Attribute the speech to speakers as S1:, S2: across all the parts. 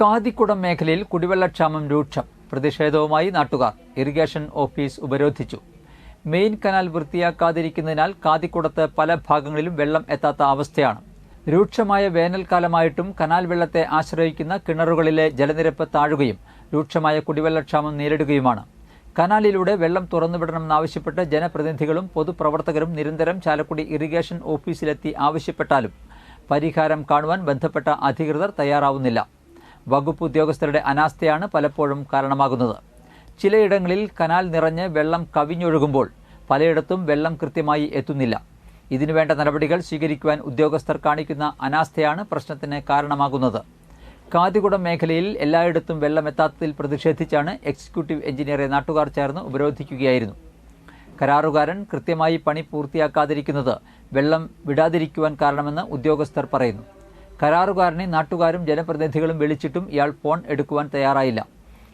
S1: കാതിക്കുടം മേഖലയിൽ കുടിവെള്ളക്ഷാമം രൂക്ഷം. പ്രതിഷേധവുമായി നാട്ടുകാർ ഇറിഗേഷൻ ഓഫീസ് ഉപരോധിച്ചു. മെയിൻ കനാൽ വൃത്തിയാക്കാതിരിക്കുന്നതിനാൽ കാതിക്കുടത്ത് പല ഭാഗങ്ങളിലും വെള്ളം എത്താത്ത അവസ്ഥയാണ്. രൂക്ഷമായ വേനൽക്കാലമായിട്ടും കനാൽ വെള്ളത്തെ ആശ്രയിക്കുന്ന കിണറുകളിലെ ജലനിരപ്പ് താഴുകയും രൂക്ഷമായ കുടിവെള്ളക്ഷാമം നേരിടുകയുമാണ്. കനാലിലൂടെ വെള്ളം തുറന്നുവിടണമെന്നാവശ്യപ്പെട്ട് ജനപ്രതിനിധികളും പൊതുപ്രവർത്തകരും നിരന്തരം ചാലക്കുടി ഇറിഗേഷൻ ഓഫീസിലെത്തി ആവശ്യപ്പെട്ടാലും പരിഹാരം കാണുവാൻ ബന്ധപ്പെട്ട അധികൃതർ തയ്യാറാവുന്നില്ല. വകുപ്പ് ഉദ്യോഗസ്ഥരുടെ അനാസ്ഥയാണ് പലപ്പോഴും കാരണമാകുന്നത്. ചിലയിടങ്ങളിൽ കനാൽ നിറഞ്ഞ് വെള്ളം കവിഞ്ഞൊഴുകുമ്പോൾ പലയിടത്തും വെള്ളം കൃത്യമായി എത്തുന്നില്ല. ഇതിനുവേണ്ട നടപടികൾ സ്വീകരിക്കുവാൻ ഉദ്യോഗസ്ഥർ കാണിക്കുന്ന അനാസ്ഥയാണ് പ്രശ്നത്തിന് കാരണമാകുന്നത്. കാതികുടം മേഖലയിൽ എല്ലായിടത്തും വെള്ളമെത്താത്തതിൽ പ്രതിഷേധിച്ചാണ് എക്സിക്യൂട്ടീവ് എഞ്ചിനീയറെ നാട്ടുകാർ ചേർന്ന് ഉപരോധിക്കുകയായിരുന്നു. കരാറുകാരൻ കൃത്യമായി പണി പൂർത്തിയാക്കാതിരിക്കുന്നത് വെള്ളം വിടാതിരിക്കുവാൻ കാരണമെന്ന് ഉദ്യോഗസ്ഥർ പറയുന്നു. കരാറുകാരനെ നാട്ടുകാരും ജനപ്രതിനിധികളും വിളിച്ചിട്ടും ഇയാൾ ഫോൺ എടുക്കുവാൻ തയ്യാറായില്ല.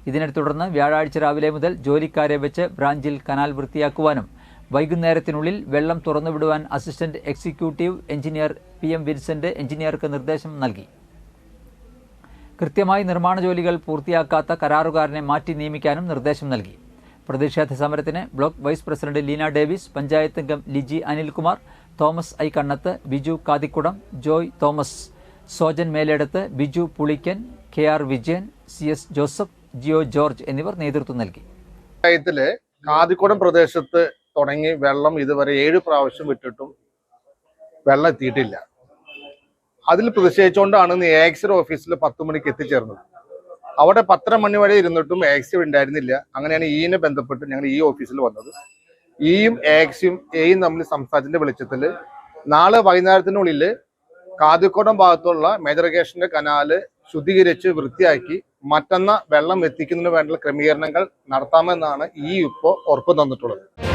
S1: ഇതിനെ തുടർന്ന് വ്യാഴാഴ്ച രാവിലെ മുതൽ ജോലിക്കാരെ വെച്ച് ബ്രാഞ്ചിൽ കനാൽ വൃത്തിയാക്കുവാനും വൈകുന്നേരത്തിനുള്ളിൽ വെള്ളം തുറന്നുവിടുവാൻ assistant executive engineer P M Vincent എഞ്ചിനീയർക്ക് നിർദ്ദേശം നൽകി. കൃത്യമായി നിർമ്മാണ ജോലികൾ പൂർത്തിയാക്കാത്ത കരാറുകാരനെ മാറ്റി നിയമിക്കാനും നിർദ്ദേശം നൽകി. പ്രതിഷേധ സമരത്തിന് block vice president Leena Davis panchayat അംഗം Liji Anilkumar Thomas I Kannath Biju Kathikudam Joy Thomas Sojan Meleduth Biju Pulikkan K R Vijayan C S Joseph Jio George എന്നിവർ നേതൃത്വം നൽകി.
S2: പഞ്ചായത്തിലെ കാതിക്കുടം പ്രദേശത്ത് തുടങ്ങി വെള്ളം ഇതുവരെ ഏഴ് പ്രാവശ്യം വിട്ടിട്ടും വെള്ളം എത്തിയിട്ടില്ല. അതിൽ പ്രതിഷേധിച്ചുകൊണ്ടാണ് ഇന്ന് എക്സർ ഓഫീസിൽ പത്ത് മണിക്ക് എത്തിച്ചേർന്നത്. അവിടെ പത്തര മണി വരെ ഇരുന്നിട്ടും എക്സിം ഉണ്ടായിരുന്നില്ല. അങ്ങനെയാണ് ഈനെ ബന്ധപ്പെട്ട് ഞങ്ങൾ ഈ ഓഫീസിൽ വന്നത്. ഈയും എക്സിയും എയും തമ്മിൽ സംസാരത്തിന്റെ വെളിച്ചത്തിൽ നാളെ വൈകുന്നേരത്തിനുള്ളിൽ കാതിക്കോടം ഭാഗത്തുള്ള മേജറഗേഷന്റെ കനാല് ശുദ്ധീകരിച്ച് വൃത്തിയാക്കി മറ്റന്ന വെള്ളം എത്തിക്കുന്നതിന് വേണ്ട ക്രമീകരണങ്ങൾ നടത്താമെന്നാണ് ഈ ഇപ്പോൾ ഉറപ്പ് തന്നിട്ടുള്ളത്.